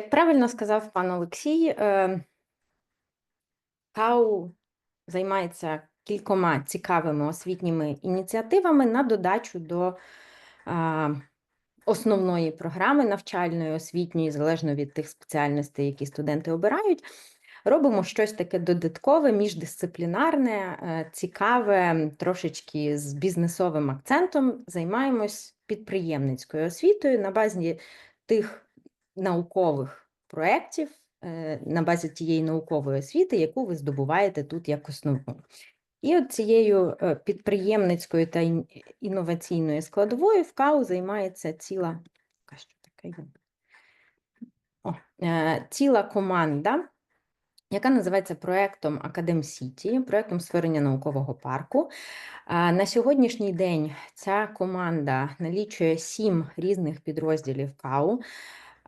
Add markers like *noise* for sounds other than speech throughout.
Як правильно сказав пан Олексій, е, КАУ займається кількома цікавими освітніми ініціативами на додачу до основної програми навчальної, освітньої, залежно від тих спеціальностей, які студенти обирають. Робимо щось таке додаткове, міждисциплінарне, е, цікаве, трошечки з бізнесовим акцентом. Займаємось підприємницькою освітою на базі тих наукових проєктів, е, на базі тієї наукової освіти, яку ви здобуваєте тут як основну. І от цією е, підприємницькою та інноваційною складовою в КАУ займається ціла, що таке? О, е, ціла команда, яка називається проектом Академ Сіті, проектом створення наукового парку. На сьогоднішній день ця команда налічує сім різних підрозділів КАУ.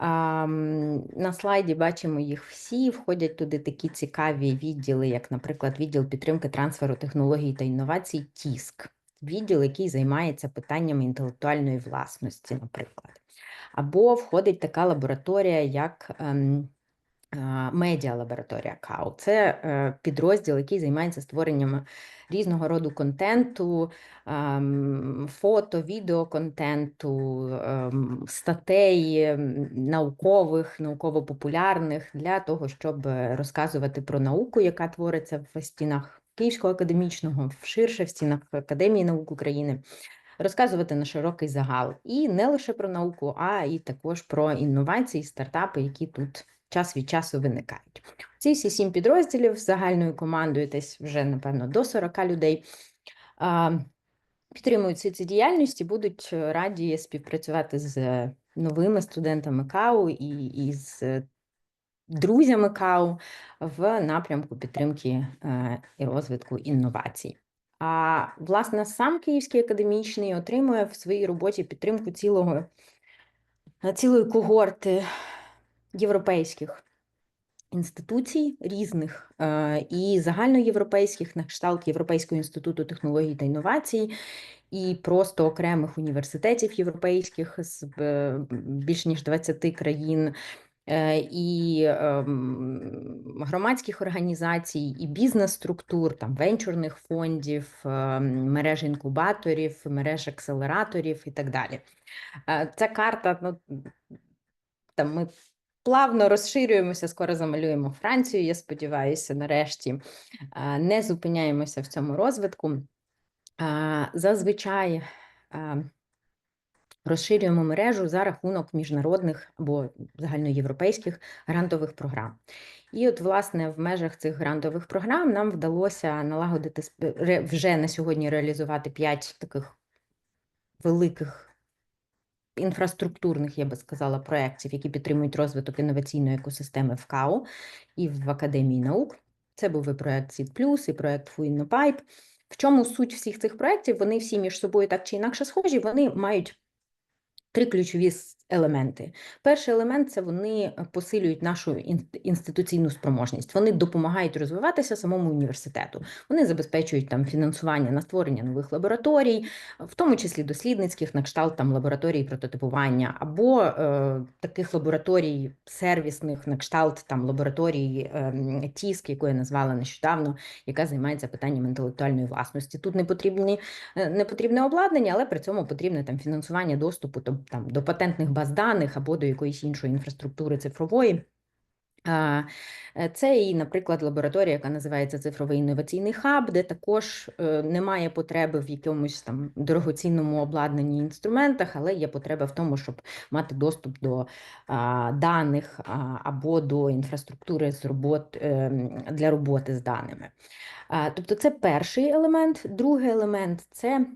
На слайді бачимо їх всі. Входять туди такі цікаві відділи, як, наприклад, відділ підтримки трансферу технологій та інновацій ТІСК, відділ, який займається питаннями інтелектуальної власності, наприклад. Або входить така лабораторія, як ем, медіалабораторія КАУ. Це е, підрозділ, який займається створенням різного роду контенту, фото, відеоконтенту, ем, статей наукових, науково-популярних для того, щоб е, розказувати про науку, яка твориться в стінах Київського академічного, ширше в стінах Академії наук України. Розказувати на широкий загал і не лише про науку, а і також про інновації, стартапи, які тут час від часу виникають. Ці всі сім підрозділів загальною командою, десь вже напевно до 40 людей. Підтримують всі ці діяльності, будуть е, раді співпрацювати з е, новими студентами КАУ і, і з е, друзями КАУ в напрямку підтримки і розвитку інновацій. А власне сам Київський академічний отримує в своїй роботі підтримку цілого, цілої когорти європейських інституцій різних е, і загальноєвропейських на кшталт Європейського інституту технологій та інновацій, і просто окремих університетів європейських з е, більш ніж 20 країн. е, І ем, громадських організацій, і бізнес-структур, там венчурних фондів, мереж інкубаторів, мереж акселераторів і так далі. Ця карта, ну там ми плавно розширюємося, скоро замалюємо Францію. Я сподіваюся, нарешті не зупиняємося в цьому розвитку. Зазвичай розширюємо мережу за рахунок міжнародних або загальноєвропейських грантових програм. І от, власне, в межах цих грантових програм нам вдалося налагодити вже на сьогодні реалізувати п'ять таких великих інфраструктурних, я би сказала, проєктів, які підтримують розвиток інноваційної екосистеми в КАУ і в Академії наук. Це був і проєкт Сід Плюс, і проєкт Пайп». В чому суть всіх цих проєктів? Вони всі між собою так чи інакше схожі, вони мають три ключові елементи. Перший елемент це вони посилюють нашу ін- інституційну спроможність. Вони допомагають розвиватися самому університету. Вони забезпечують там фінансування на створення нових лабораторій, в тому числі дослідницьких, на кшталт там лабораторій прототипування, або е, таких лабораторій сервісних, на кшталт там лабораторій е, ТІСК, яку я назвала нещодавно, яка займається питанням інтелектуальної власності. Тут не потрібні е, не потрібне обладнання, але при цьому потрібне там фінансування доступу до, там, до патентних баз даних або до якоїсь іншої інфраструктури цифрової. Е, Це і, наприклад, лабораторія, яка називається цифровий інноваційний хаб, де також е, немає потреби в якомусь там дорогоцінному обладнанні інструментах, але є потреба в тому, щоб мати доступ до даних або до інфраструктури з робот, ем, для роботи з даними. Тобто це перший елемент. Другий елемент це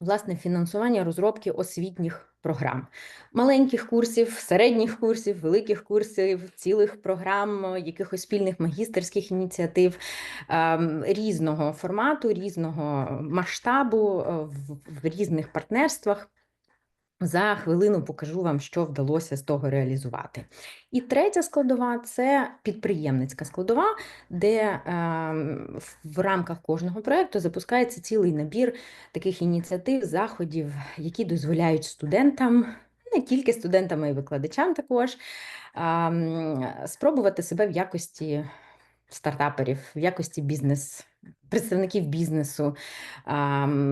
власне фінансування розробки освітніх програм, маленьких курсів, середніх курсів, великих курсів, цілих програм, якихось спільних магістерських ініціатив ем, різного формату, різного масштабу е, в різних партнерствах. За хвилину покажу вам, що вдалося з того реалізувати. І третя складова це підприємницька складова, де ем, в рамках кожного проєкту запускається цілий набір таких ініціатив, заходів, які дозволяють студентам не тільки студентам, а й викладачам також, м, спробувати себе в якості стартаперів, в якості бізнес, представників бізнесу,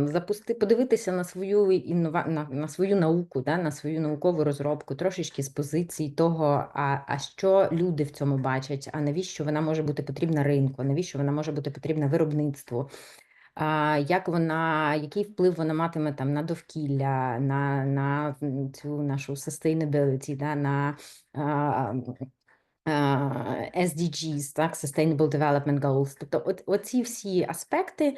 запусти, подивитися на свою іннова, на, на свою науку, да, на свою наукову розробку, трошечки з позиції того, а, а що люди в цьому бачать, а навіщо вона може бути потрібна ринку, навіщо вона може бути потрібна виробництву. Як вона, який вплив вона матиме там на довкілля, на на цю нашу sustainability, да, на SDGs, так, Sustainable Development Goals. Тобто, от, оці всі аспекти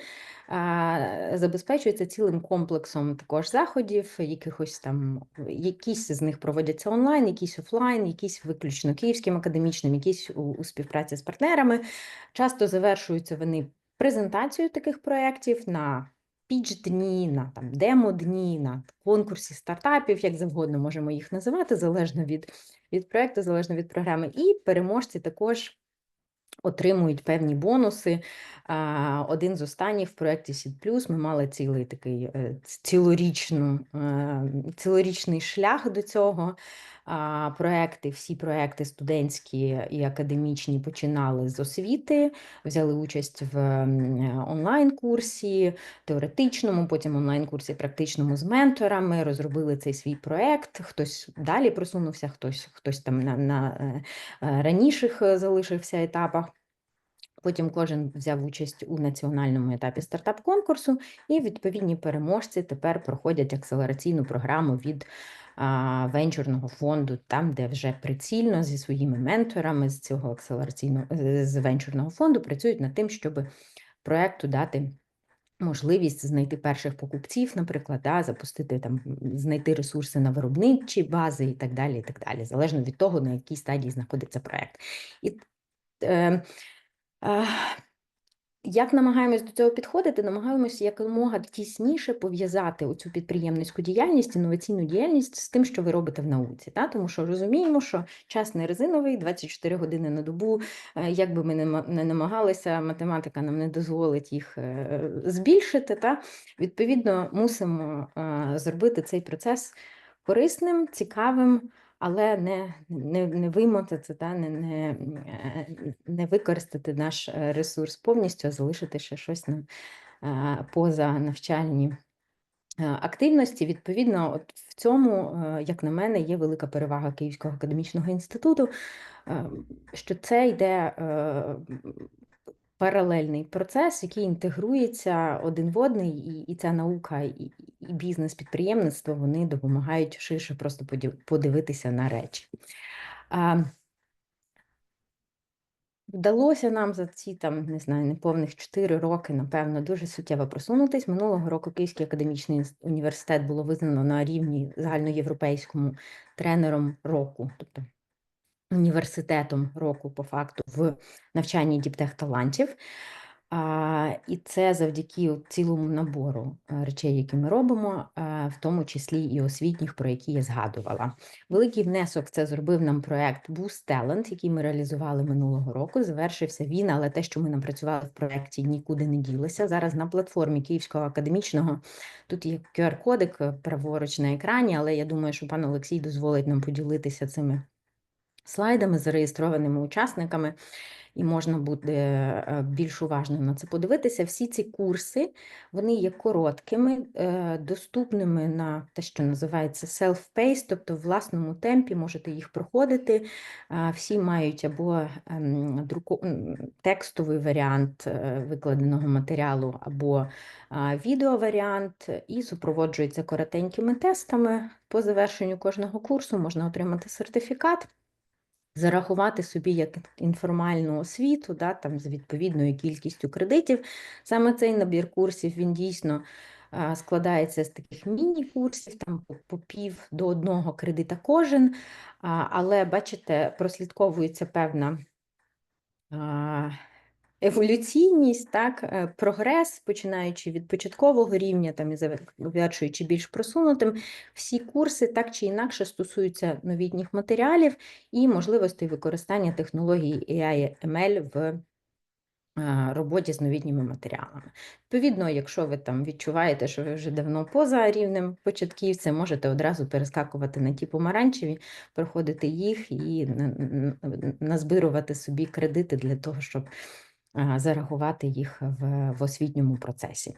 а, забезпечуються цілим комплексом також заходів, якихось там, якісь з них проводяться онлайн, якісь офлайн, якісь виключно київським академічним, якісь у, у співпраці з партнерами. Часто завершуються вони презентацію таких проєктів на піч-дні, на там демо-дні, на конкурсі стартапів, як завгодно можемо їх називати, залежно від, від проєкту, залежно від програми. І переможці також отримують певні бонуси. Один з останніх в проєкті Seed ми мали цілий такий е, цілорічну, е, цілорічний шлях до цього. Проекти, всі проекти студентські і академічні починали з освіти, взяли участь в онлайн-курсі, теоретичному, потім онлайн-курсі практичному з менторами, розробили цей свій проект. Хтось далі просунувся, хтось хтось там на, на е, раніших залишився етапах. Потім кожен взяв участь у національному етапі стартап-конкурсу, і відповідні переможці тепер проходять акселераційну програму від венчурного фонду, там, де вже прицільно зі своїми менторами з цього акселераційного з венчурного фонду працюють над тим, щоб проекту дати. Можливість знайти перших покупців, наприклад, да, запустити там, знайти ресурси на виробничі бази і так далі, і так далі, залежно від того, на якій стадії знаходиться проект. І е, як намагаємось до цього підходити? Намагаємося якомога тісніше пов'язати оцю підприємницьку діяльність, інноваційну діяльність з тим, що ви робите в науці. Та? Тому що розуміємо, що час не резиновий, 24 години на добу, е, як би ми не намагалися, математика нам не дозволить їх е, збільшити. Та? Відповідно, мусимо е, зробити цей процес корисним, цікавим але не не, не вимотати, та, не, не, не використати наш е, ресурс повністю, а залишити ще щось на е, поза навчальні е, активності. Відповідно, от в цьому, як на мене, є велика перевага Київського академічного інституту, що це йде паралельний процес, який інтегрується один в одний, і і ця наука, і, і бізнес, підприємництво вони допомагають ширше просто подивитися на речі. А, Вдалося нам за ці там, не знаю, неповних 4 роки, напевно, дуже суттєво просунутись. Минулого року Київський академічний університет було визнано на рівні загальноєвропейському тренером року. Тобто університетом року по факту в навчанні діптех талантів. А, І це завдяки цілому набору е, речей, які ми робимо, е, в тому числі і освітніх, про які я згадувала. Великий внесок це зробив нам проект Boost Talent, який ми реалізували минулого року. Завершився він, але те, що ми напрацювали в проєкті, нікуди не ділося. Зараз на платформі Київського академічного тут є QR-кодик е, праворуч на екрані, але я думаю, що пан Олексій дозволить нам поділитися цими слайдами, зареєстрованими учасниками, і можна буде е, більш уважно на це подивитися. Всі ці курси вони є короткими, е, доступними на те, що називається self-paced, тобто в власному темпі можете їх проходити. Всі мають або ем, текстовий варіант е, викладеного матеріалу, або відеоваріант, і супроводжуються коротенькими тестами. По завершенню кожного курсу можна отримати сертифікат зарахувати собі як інформальну освіту, да, там, з відповідною кількістю кредитів. Саме цей набір курсів він дійсно складається з таких міні-курсів, там по пів до одного кредита кожен, але, бачите, прослідковується певна еволюційність, так, е, прогрес, починаючи від початкового рівня там і завершуючи більш просунутим, всі курси так чи інакше стосуються новітніх матеріалів і можливостей використання технологій AI ML в е, роботі з новітніми матеріалами. Відповідно, якщо ви там відчуваєте, що ви вже давно поза рівнем початківця, можете одразу перескакувати на ті помаранчеві, проходити їх і на- на- назбирувати собі кредити для того, щоб зарахувати їх в, в освітньому процесі.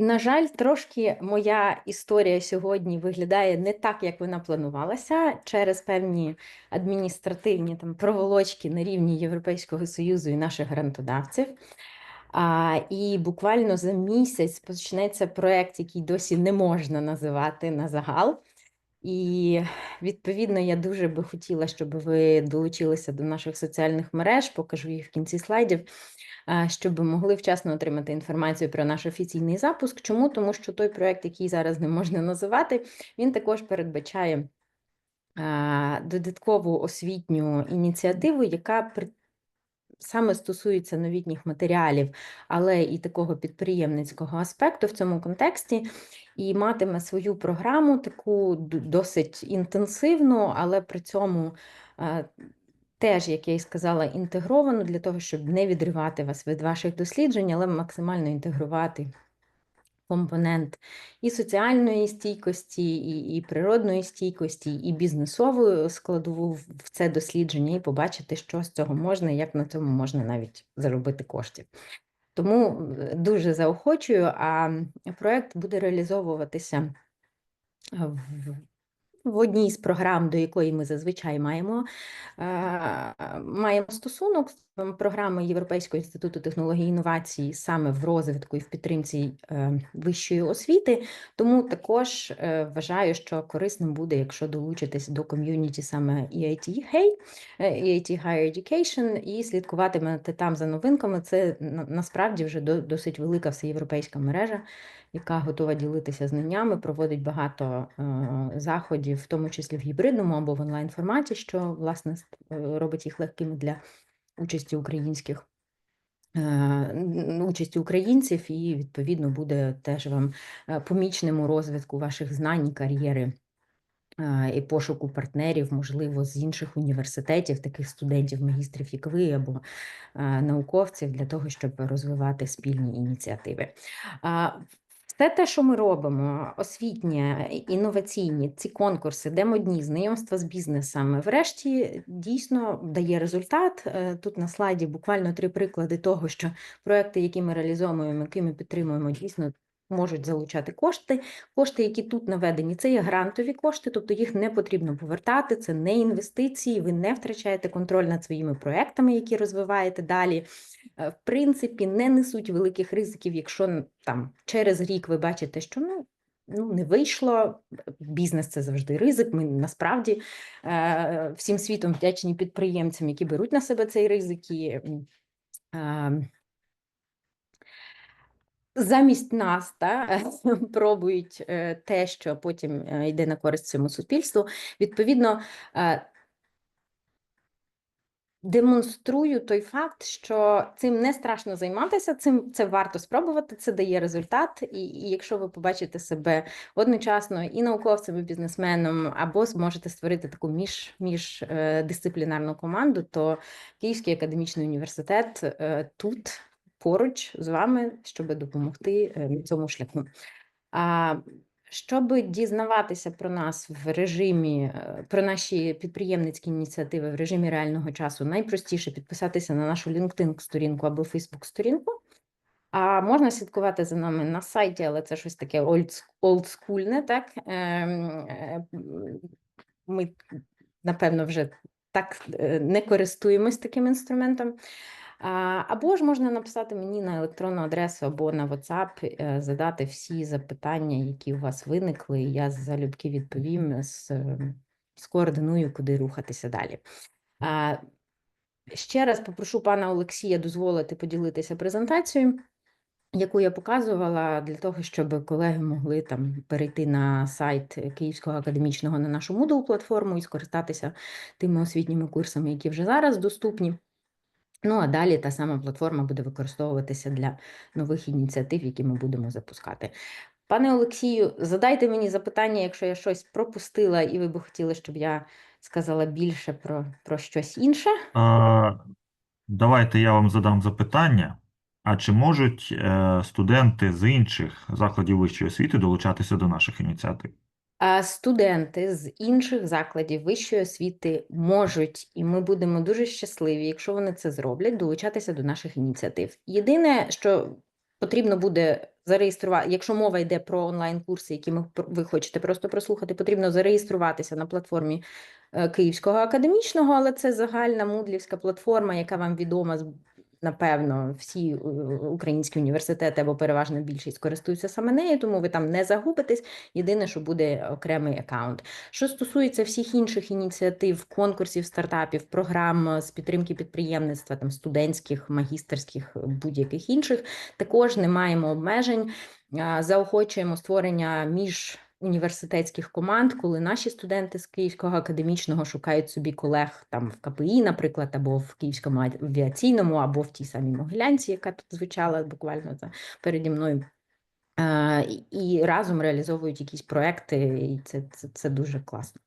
На жаль, трошки моя історія сьогодні виглядає не так, як вона планувалася, через певні адміністративні там проволочки на рівні Європейського Союзу і наших грантодавців. А, і буквально за місяць почнеться проект, який досі не можна називати на загал. І відповідно я дуже би хотіла, щоб ви долучилися до наших соціальних мереж, покажу їх в кінці слайдів, щоб могли вчасно отримати інформацію про наш офіційний запуск. Чому? Тому що той проект, який зараз не можна називати, він також передбачає додаткову освітню ініціативу, яка саме стосується новітніх матеріалів, але і такого підприємницького аспекту в цьому контексті, і матиме свою програму, таку досить інтенсивну, але при цьому е, теж, як я і сказала, інтегровану для того, щоб не відривати вас від ваших досліджень, але максимально інтегрувати компонент і соціальної стійкості, і, і природної стійкості, і бізнесову складову в в це дослідження, і побачити, що з цього можна, і як на цьому можна навіть заробити коштів. Тому е, дуже заохочую, а проект буде реалізовуватися е, в, одній з програм, до якої ми зазвичай маємо, е, маємо стосунок програми Європейського інституту технологій і саме в розвитку і в підтримці е, вищої освіти. Тому також е, вважаю, що корисним буде, якщо долучитись до ком'юніті саме EIT Hey, EIT Higher Education і слідкуватимете там за новинками. Це насправді вже до- досить велика всеєвропейська мережа, яка готова ділитися знаннями, проводить багато е, заходів, в тому числі в гібридному або в онлайн форматі, що власне е, робить їх легкими для участі українських. е, Участі українців, і відповідно буде теж вам помічним у розвитку ваших знань кар'єри і пошуку партнерів, можливо, з інших університетів, таких студентів, магістрів, як ви, або науковців, для того, щоб розвивати спільні ініціативи. Все те, що ми робимо, освітнє, інноваційні, ці конкурси, демодні, знайомства з бізнесами, врешті дійсно дає результат. Е, Тут на слайді буквально три приклади того, що проекти, які ми реалізовуємо, які ми підтримуємо, дійсно можуть залучати кошти. Кошти, які тут наведені, це є грантові кошти, тобто їх не потрібно повертати, це не інвестиції, ви не втрачаєте контроль над своїми проектами, які розвиваєте далі. Е, В принципі, не несуть великих ризиків, якщо там через рік ви бачите, що ну. Ну, не вийшло. Бізнес це завжди ризик. Ми насправді е, всім світом вдячні підприємцям, які беруть на себе цей ризик і е, замість нас та, *laughs* пробують е, те, що потім е, йде на користь цьому суспільству. Відповідно, е, демонструю той факт, що цим не страшно займатися, цим це варто спробувати, це дає результат. І, і якщо ви побачите себе одночасно і науковцем, і бізнесменом, або зможете створити таку між, міждисциплінарну команду, то Київський академічний університет тут поруч з вами, щоб допомогти е, на цьому шляху. А щоб дізнаватися про нас в режимі, е, про наші підприємницькі ініціативи в режимі реального часу, найпростіше підписатися на нашу LinkedIn сторінку або Facebook сторінку. А можна слідкувати за нами на сайті, але це щось таке олдскульне, так? Ем, е, Ми, напевно, вже так е, не користуємось таким інструментом. Або ж можна написати мені на електронну адресу або на WhatsApp, е, задати всі запитання, які у вас виникли, я залюбки відповім, з, е, скоординую, куди рухатися далі. Ще раз попрошу пана Олексія дозволити поділитися презентацією, яку я показувала для того, щоб колеги могли там перейти на сайт Київського академічного на нашу Moodle платформу і скористатися тими освітніми курсами, які вже зараз доступні. Ну а далі та сама платформа буде використовуватися для нових ініціатив, які ми будемо запускати. Пане Олексію, задайте мені запитання, якщо я щось пропустила, і ви би хотіли, щоб я сказала більше про, про щось інше. А, давайте я вам задам запитання. А чи можуть е, студенти з інших закладів вищої освіти долучатися до наших ініціатив? Студенти з інших закладів вищої освіти можуть, і ми будемо дуже щасливі, якщо вони це зроблять, долучатися до наших ініціатив. Єдине, що потрібно буде зареєструвати, якщо мова йде про онлайн-курси, які ви хочете просто прослухати, потрібно зареєструватися на платформі е, Київського академічного, але це загальна мудлівська платформа, яка вам відома з- Напевно, всі е, українські університети або переважна більшість користуються саме нею, тому ви там не загубитесь. Єдине, що буде окремий аккаунт. Що стосується всіх інших ініціатив, конкурсів, стартапів, програм е, з підтримки підприємництва, там студентських, магістерських, е, будь-яких інших, також не маємо обмежень. Заохочуємо створення між університетських команд, коли наші студенти з Київського академічного шукають собі колег там в КПІ, наприклад, або в Київському авіаційному, або в тій самій Могилянці, яка тут звучала буквально за переді мною. Е, і- разом реалізовують якісь проекти, і це, це, це дуже класно.